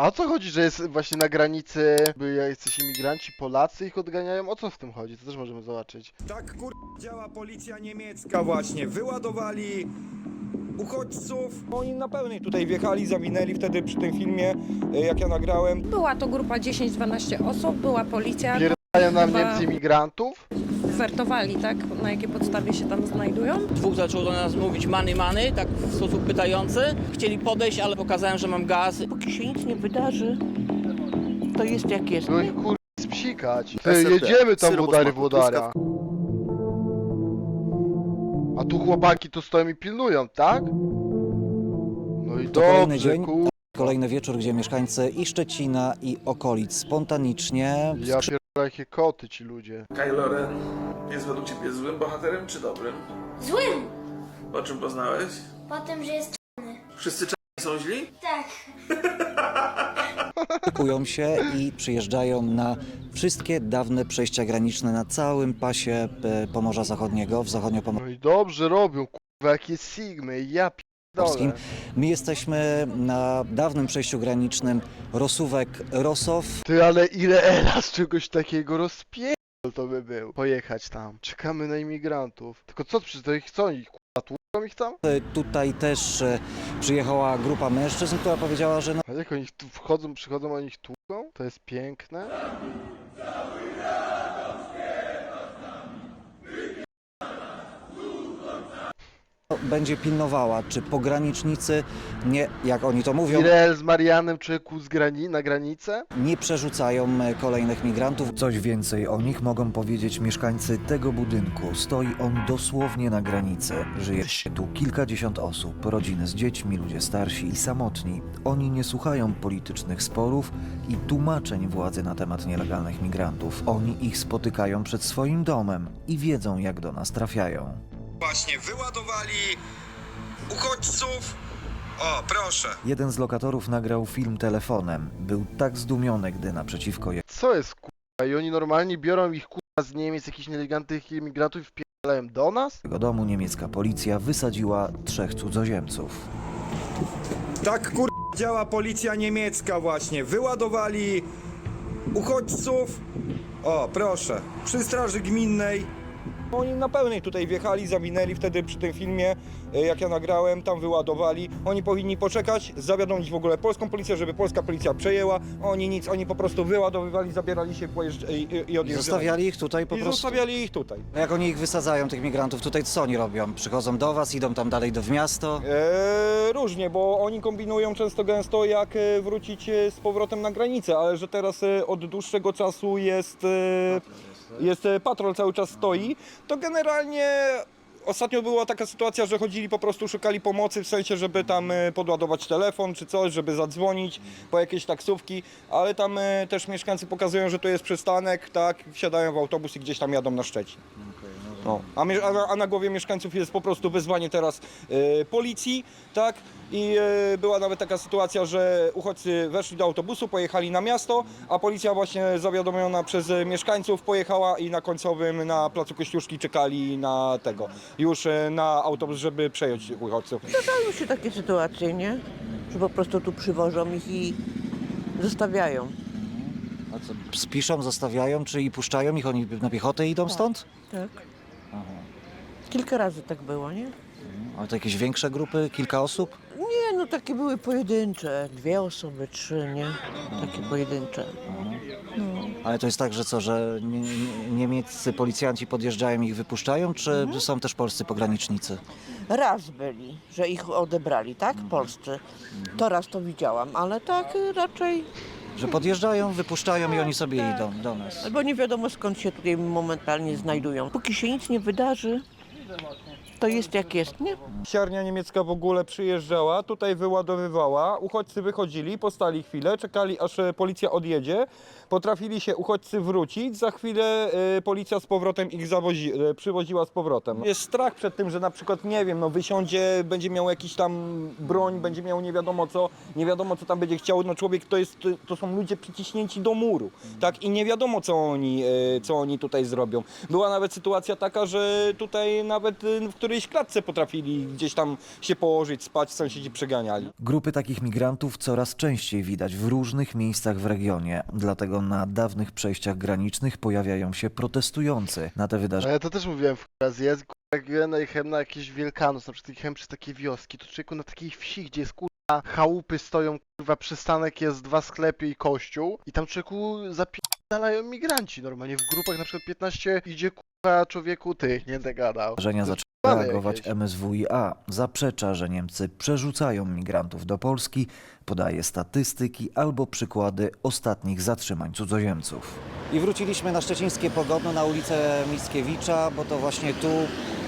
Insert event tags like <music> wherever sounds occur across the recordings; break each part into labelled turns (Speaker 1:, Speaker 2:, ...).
Speaker 1: A o co chodzi, że jest właśnie na granicy, by jacyś imigranci, Polacy ich odganiają? O co w tym chodzi? To też możemy zobaczyć.
Speaker 2: Tak kur... działa policja niemiecka właśnie. Wyładowali uchodźców. Oni na pełnej tutaj wjechali, zawinęli wtedy przy tym filmie, e, jak ja nagrałem.
Speaker 3: Była to grupa 10-12 osób, była policja,
Speaker 1: Pierdalają nam
Speaker 3: Chyba-
Speaker 1: Niemcy imigrantów?
Speaker 3: wertowali, tak, na jakiej podstawie się tam znajdują.
Speaker 4: Dwóch zaczęło do nas mówić many, many, tak w sposób pytający. Chcieli podejść, ale pokazałem, że mam gaz.
Speaker 5: Póki się nic nie wydarzy, to jest jak jest.
Speaker 1: Było ich kur... spsikać. Ty, jedziemy tam
Speaker 6: Syrop
Speaker 1: wodary
Speaker 6: smaku,
Speaker 1: wodara. A tu chłopaki tu stoją i pilnują, tak? No i
Speaker 7: To kolejny
Speaker 1: dobrze,
Speaker 7: dzień.
Speaker 1: kur...
Speaker 7: Kolejny wieczór, gdzie mieszkańcy i Szczecina, i okolic spontanicznie
Speaker 1: Ja jakie koty ci ludzie.
Speaker 6: Kylo Ren jest według ciebie złym bohaterem czy dobrym?
Speaker 8: Złym!
Speaker 6: Po czym poznałeś?
Speaker 8: Po tym, że jest
Speaker 6: Wszyscy czarni są źli?
Speaker 8: tak. <laughs>
Speaker 7: szykują się i przyjeżdżają na wszystkie dawne przejścia graniczne na całym pasie e, Pomorza Zachodniego, w zachodniopomorskim.
Speaker 1: No i dobrze robią, kurwa, jakie sigmy, ja pierdolę.
Speaker 7: My jesteśmy na dawnym przejściu granicznym Rosówek-Rosow.
Speaker 1: Ty, ale ile eras czegoś takiego rozpierdol to by był. Pojechać tam. Czekamy na imigrantów. Tylko co, przecież to ich co, ich kurwa tłuką ich tam?
Speaker 7: Tutaj też e, przyjechała grupa mężczyzn, która powiedziała, że no,
Speaker 1: A jak oni tu wchodzą, przychodzą, oni ich tłuką? To jest piękne.
Speaker 7: Będzie pilnowała, czy pogranicznicy nie, jak oni to mówią,
Speaker 1: Irel z Marianem człowieku z grani na granicę?
Speaker 7: nie przerzucają e, kolejnych migrantów. Coś więcej o nich mogą powiedzieć mieszkańcy tego budynku. Stoi on dosłownie na granicy. Żyje tu kilkadziesiąt osób, rodziny z dziećmi, ludzie starsi i samotni. Oni nie słuchają politycznych sporów i tłumaczeń władzy na temat nielegalnych migrantów. Oni ich spotykają przed swoim domem i wiedzą, jak do nas trafiają.
Speaker 2: Właśnie wyładowali uchodźców. O, proszę.
Speaker 7: Jeden z lokatorów nagrał film telefonem. Był tak zdumiony, gdy naprzeciwko
Speaker 1: Co jest kurwa? I oni normalnie biorą ich kurwa z Niemiec, jakichś nielegalnych imigrantów i wpierdalają do nas?
Speaker 7: jego domu niemiecka policja wysadziła trzech cudzoziemców.
Speaker 2: Tak kur... działa policja niemiecka właśnie. Wyładowali uchodźców. O, proszę. Przy straży gminnej. Oni na pełnej tutaj wjechali, zawinęli wtedy przy tym filmie, e, jak ja nagrałem, tam wyładowali. Oni powinni poczekać, zawiadomić w ogóle polską policję, żeby polska policja przejęła. Oni nic, oni po prostu wyładowywali, zabierali się i, i, i
Speaker 7: I
Speaker 2: odjeżdżali.
Speaker 7: zostawiali ich tutaj po
Speaker 2: I
Speaker 7: prostu.
Speaker 2: zostawiali ich tutaj.
Speaker 7: Jak oni ich wysadzają, tych migrantów, tutaj co oni robią? Przychodzą do was, idą tam dalej do w miasto?
Speaker 2: Eee, różnie, bo oni kombinują często gęsto jak e, wrócić e, z powrotem na granicę, ale że teraz od dłuższego czasu jest, e, jest e, patrol cały czas stoi, to generalnie ostatnio była taka sytuacja, że chodzili po prostu, szukali pomocy w sensie, żeby tam e, podładować telefon czy coś, żeby zadzwonić po jakieś taksówki, ale tam e, też mieszkańcy pokazują, że to jest przystanek, tak, wsiadają w autobus i gdzieś tam jadą na Szczecin. No. A, mie- a, na- a na głowie mieszkańców jest po prostu wezwanie teraz e, policji, tak? I e, była nawet taka sytuacja, że uchodźcy weszli do autobusu, pojechali na miasto, a policja właśnie zawiadomiona przez e, mieszkańców pojechała i na końcowym na placu Kościuszki czekali na tego, już e, na autobus, żeby przejąć uchodźców.
Speaker 5: Zdarzają się takie sytuacje, nie? Że po prostu tu przywożą ich i zostawiają.
Speaker 7: A co, spiszą, zostawiają, czy i puszczają ich, oni na piechotę idą stąd?
Speaker 5: Tak. Kilka razy tak było, nie?
Speaker 7: Ale to jakieś większe grupy, kilka osób?
Speaker 5: Nie, no takie były pojedyncze. Dwie osoby, trzy, nie? Takie pojedyncze.
Speaker 7: Ale to jest tak, że co, że nie, nie, niemieccy policjanci podjeżdżają i ich wypuszczają, czy są też polscy pogranicznicy?
Speaker 5: Raz byli, że ich odebrali, tak? Polscy. To raz to widziałam, ale tak y, raczej,
Speaker 7: Że podjeżdżają, wypuszczają i oni sobie
Speaker 5: tak.
Speaker 7: idą do nas.
Speaker 5: albo nie wiadomo skąd się tutaj momentalnie znajdują. Póki się nic nie wydarzy, to jest jak jest, nie?
Speaker 2: Siarnia niemiecka w ogóle przyjeżdżała, tutaj wyładowywała, uchodźcy wychodzili, postali chwilę, czekali aż e, policja odjedzie, potrafili się uchodźcy wrócić, za chwilę e, policja z powrotem ich zawozi, e, przywoziła z powrotem. Jest strach przed tym, że na przykład, nie wiem, no wysiądzie, będzie miał jakiś tam broń, będzie miał nie wiadomo co, nie wiadomo co tam będzie chciał, no człowiek to jest, to są ludzie przyciśnięci do muru, tak, i nie wiadomo co oni, e, co oni tutaj zrobią. Była nawet sytuacja taka, że tutaj na nawet y, w którejś klatce potrafili gdzieś tam się położyć, spać, sąsiedzi przeganiali.
Speaker 7: Grupy takich migrantów coraz częściej widać w różnych miejscach w regionie. Dlatego na dawnych przejściach granicznych pojawiają się protestujący. Na te wydarzenia
Speaker 1: ja to też mówiłem w jest, jak ja jechałem na jakiś Wielkanoc, na przykład jechałem przez takie wioski, to człowieku na takiej wsi, gdzie jest kurwa chałupy stoją, kurwa przystanek jest, dwa sklepy i kościół i tam człowieku zapierdalają migranci normalnie, w grupach na przykład 15 idzie kurwa człowieku ty, nie będę gadał.
Speaker 7: zaczęła
Speaker 1: Mamy
Speaker 7: reagować. MSWiA. Zaprzecza, że Niemcy przerzucają migrantów do Polski, podaje statystyki albo przykłady ostatnich zatrzymań cudzoziemców. I wróciliśmy na szczecińskie Pogodno, na ulicę Mickiewicza, bo to właśnie tu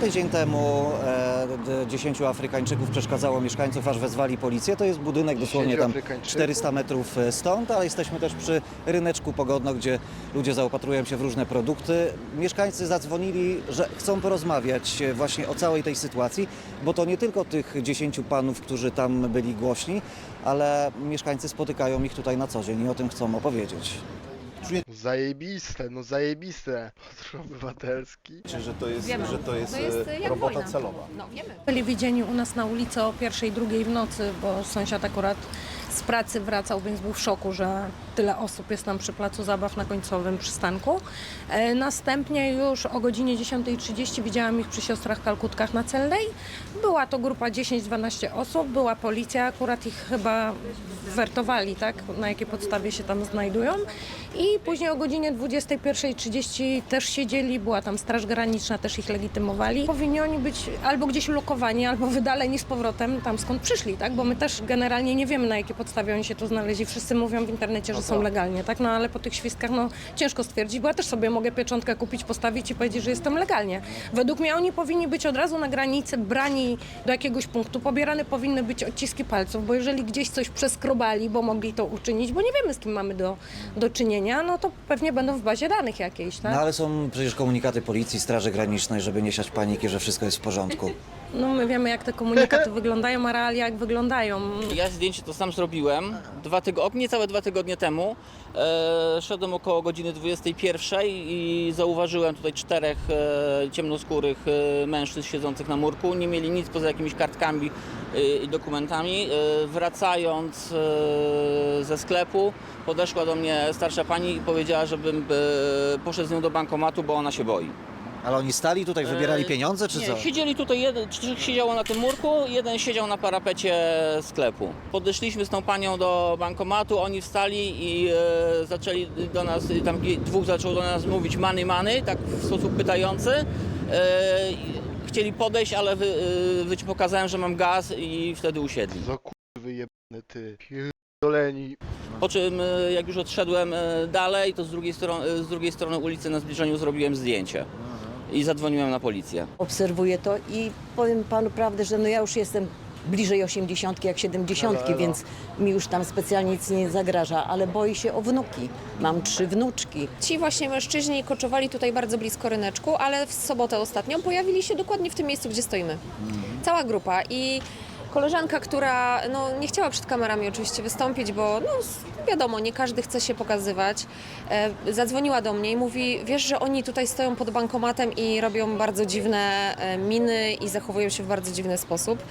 Speaker 7: tydzień temu e, d- 10 Afrykańczyków przeszkadzało mieszkańców, aż wezwali policję. To jest budynek dosłownie
Speaker 1: 10
Speaker 7: tam
Speaker 1: Afrykańczyków?
Speaker 7: 400 metrów e, stąd, ale jesteśmy też przy ryneczku Pogodno, gdzie ludzie zaopatrują się w różne produkty. Mieszkańcy zadzwonili, że chcą porozmawiać e, właśnie o całej tej sytuacji, bo to nie tylko tych 10 panów, którzy tam byli głośni, ale mieszkańcy spotykają ich tutaj na co dzień i o tym chcą opowiedzieć.
Speaker 1: Zajebiste, no zajebiste. Patrol obywatelski.
Speaker 9: że to jest,
Speaker 3: Wiemy.
Speaker 9: że to jest,
Speaker 3: To jest,
Speaker 9: e,
Speaker 3: jak
Speaker 9: robota
Speaker 3: wojna.
Speaker 9: celowa.
Speaker 3: No, wiemy. Byli widzieni u nas na ulicy o pierwszej, drugiej w nocy, bo sąsiad akurat z pracy wracał, więc był w szoku, że tyle osób jest tam przy placu zabaw na końcowym przystanku. E, Następnie już o godzinie 10.30 widziałam ich przy siostrach Kalkutkach na Celnej. Była to grupa 10-12 osób, była policja, akurat ich chyba wertowali, tak, na jakiej podstawie się tam znajdują. I później o godzinie 21.30 też siedzieli, była tam Straż Graniczna, też ich legitymowali. Powinni oni być albo gdzieś ulokowani, albo wydaleni z powrotem tam skąd przyszli, tak? Bo my też generalnie nie wiemy na jakiej podstawie oni się tu znaleźli. Wszyscy mówią w internecie, że są legalnie, tak? No ale po tych świstkach no ciężko stwierdzić, bo ja też sobie mogę pieczątkę kupić, postawić i powiedzieć, że jestem legalnie. Według mnie oni powinni być od razu na granicy, brani do jakiegoś punktu, pobierane powinny być odciski palców, bo jeżeli gdzieś coś przeskrobali, bo mogli to uczynić, bo nie wiemy z kim mamy do, do czynienia, no to pewnie będą w bazie danych jakiejś, tak?
Speaker 7: No ale są przecież komunikaty policji, Straży Granicznej, żeby nie siać paniki, że wszystko jest w porządku. <laughs>
Speaker 3: No my wiemy jak te komunikaty <laughs> wyglądają, a realia jak wyglądają.
Speaker 4: Ja zdjęcie to sam zrobiłem dwa tygodnie, niecałe dwa tygodnie temu. E, szedłem około godziny 21 i zauważyłem tutaj czterech e, ciemnoskórych e, mężczyzn siedzących na murku. Nie mieli nic poza jakimiś kartkami e, i dokumentami. E, wracając e, ze sklepu podeszła do mnie starsza pani i powiedziała, żebym e, poszedł z nią do bankomatu, bo ona się boi.
Speaker 7: Ale oni stali tutaj, wybierali
Speaker 4: E,
Speaker 7: pieniądze, czy
Speaker 4: nie,
Speaker 7: co?
Speaker 4: Siedzieli tutaj, jeden, trzech siedziało na tym murku, jeden siedział na parapecie sklepu. Podeszliśmy z tą panią do bankomatu, oni wstali i e, zaczęli do nas, tam dwóch zaczął do nas mówić many, many, tak w sposób pytający. E, chcieli podejść, ale wy, e, wy, pokazałem, że mam gaz i wtedy usiedli.
Speaker 1: Za kurwy jebany ty. Pierdoleni.
Speaker 4: Po czym e, jak już odszedłem dalej, to z drugiej, strony, z drugiej strony ulicy na zbliżeniu zrobiłem zdjęcie i zadzwoniłem na policję.
Speaker 10: obserwuję to i powiem panu prawdę, że no ja już jestem bliżej 80 jak 70, więc mi już tam specjalnie nic nie zagraża, ale boję się o wnuki. Mam trzy wnuczki.
Speaker 11: Ci właśnie mężczyźni koczowali tutaj bardzo blisko ryneczku, ale w sobotę ostatnią pojawili się dokładnie w tym miejscu, gdzie stoimy. Cała grupa i koleżanka, która no, nie chciała przed kamerami oczywiście wystąpić, bo no, wiadomo, nie każdy chce się pokazywać, e, zadzwoniła do mnie i mówi, wiesz, że oni tutaj stoją pod bankomatem i robią bardzo dziwne e, miny i zachowują się w bardzo dziwny sposób.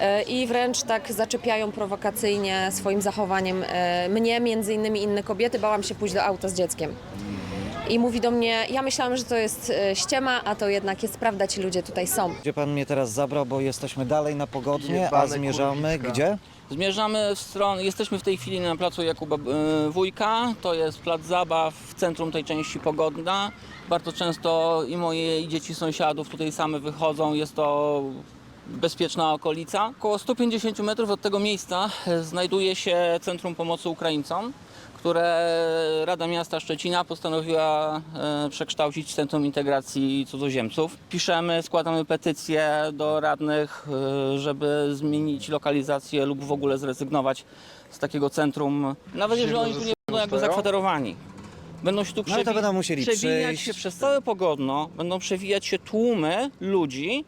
Speaker 11: E, I wręcz tak zaczepiają prowokacyjnie swoim zachowaniem e, mnie, między innymi inne kobiety. Bałam się pójść do auta z dzieckiem. I mówi do mnie, ja myślałam, że to jest e, ściema, a to jednak jest prawda, ci ludzie tutaj są.
Speaker 7: Gdzie pan mnie teraz zabrał, bo jesteśmy dalej na Pogodnie, a
Speaker 1: Jebane
Speaker 7: zmierzamy
Speaker 1: kurwiska.
Speaker 7: gdzie?
Speaker 4: Zmierzamy w stronę, jesteśmy w tej chwili na placu Jakuba e, Wójka, to jest plac zabaw w centrum tej części Pogodna. Bardzo często i moje i dzieci sąsiadów tutaj same wychodzą, jest to bezpieczna okolica. Około 150 metrów od tego miejsca e, znajduje się Centrum Pomocy Ukraińcom, które Rada Miasta Szczecina postanowiła e, przekształcić w Centrum Integracji Cudzoziemców. Piszemy, składamy petycje do radnych, e, żeby zmienić lokalizację lub w ogóle zrezygnować z takiego centrum, nawet jeżeli oni tu nie będą jakby zakwaterowani. Będą się tu
Speaker 7: No
Speaker 4: przewi-
Speaker 7: będą musieli
Speaker 4: przewijać się przez całe Pogodno, będą przewijać się tłumy ludzi,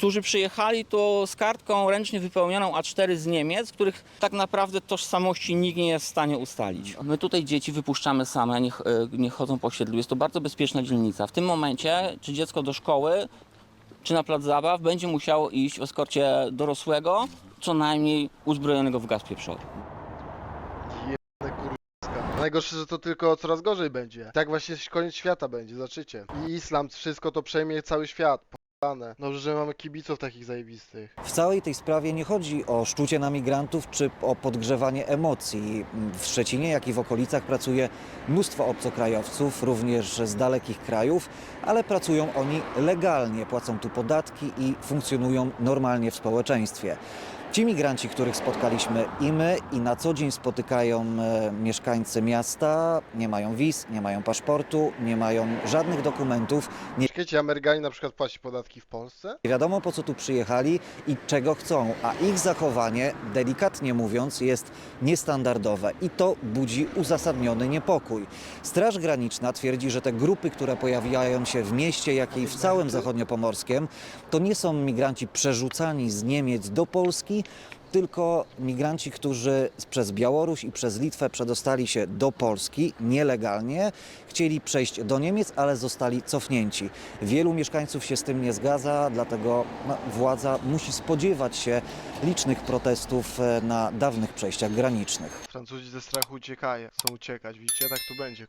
Speaker 4: którzy przyjechali tu z kartką ręcznie wypełnioną A4 z Niemiec, których tak naprawdę tożsamości nikt nie jest w stanie ustalić. My tutaj dzieci wypuszczamy same, niech, e, niech chodzą po osiedlu. Jest to bardzo bezpieczna dzielnica. W tym momencie, czy dziecko do szkoły, czy na plac zabaw, będzie musiał iść w eskorcie dorosłego, co najmniej uzbrojonego w gaz pieprzowy.
Speaker 1: Najgorsze, że to tylko coraz gorzej będzie. Tak właśnie koniec świata będzie, zobaczycie. I islam, wszystko to przejmie cały świat. Dobrze, że mamy kibiców takich zajebistych.
Speaker 7: W całej tej sprawie nie chodzi o szczucie na migrantów czy o podgrzewanie emocji. W Szczecinie, jak i w okolicach pracuje mnóstwo obcokrajowców, również z dalekich krajów, ale pracują oni legalnie, płacą tu podatki i funkcjonują normalnie w społeczeństwie. Ci migranci, których spotkaliśmy i my, i na co dzień spotykają e, mieszkańcy miasta, nie mają wiz, nie mają paszportu, nie mają żadnych dokumentów, nie
Speaker 1: Czekajcie, Amerykanie na przykład płaci podatki w Polsce?
Speaker 7: nie wiadomo po co tu przyjechali i czego chcą, a ich zachowanie, delikatnie mówiąc, jest niestandardowe i to budzi uzasadniony niepokój. Straż Graniczna twierdzi, że te grupy, które pojawiają się w mieście, jak i w całym zachodniopomorskiem, to nie są migranci przerzucani z Niemiec do Polski, tylko migranci, którzy przez Białoruś i przez Litwę przedostali się do Polski nielegalnie, chcieli przejść do Niemiec, ale zostali cofnięci. Wielu mieszkańców się z tym nie zgadza, dlatego no, władza musi spodziewać się licznych protestów e, na dawnych przejściach granicznych.
Speaker 1: Francuzi ze strachu uciekają. Chcą uciekać, widzicie? Tak tu będzie.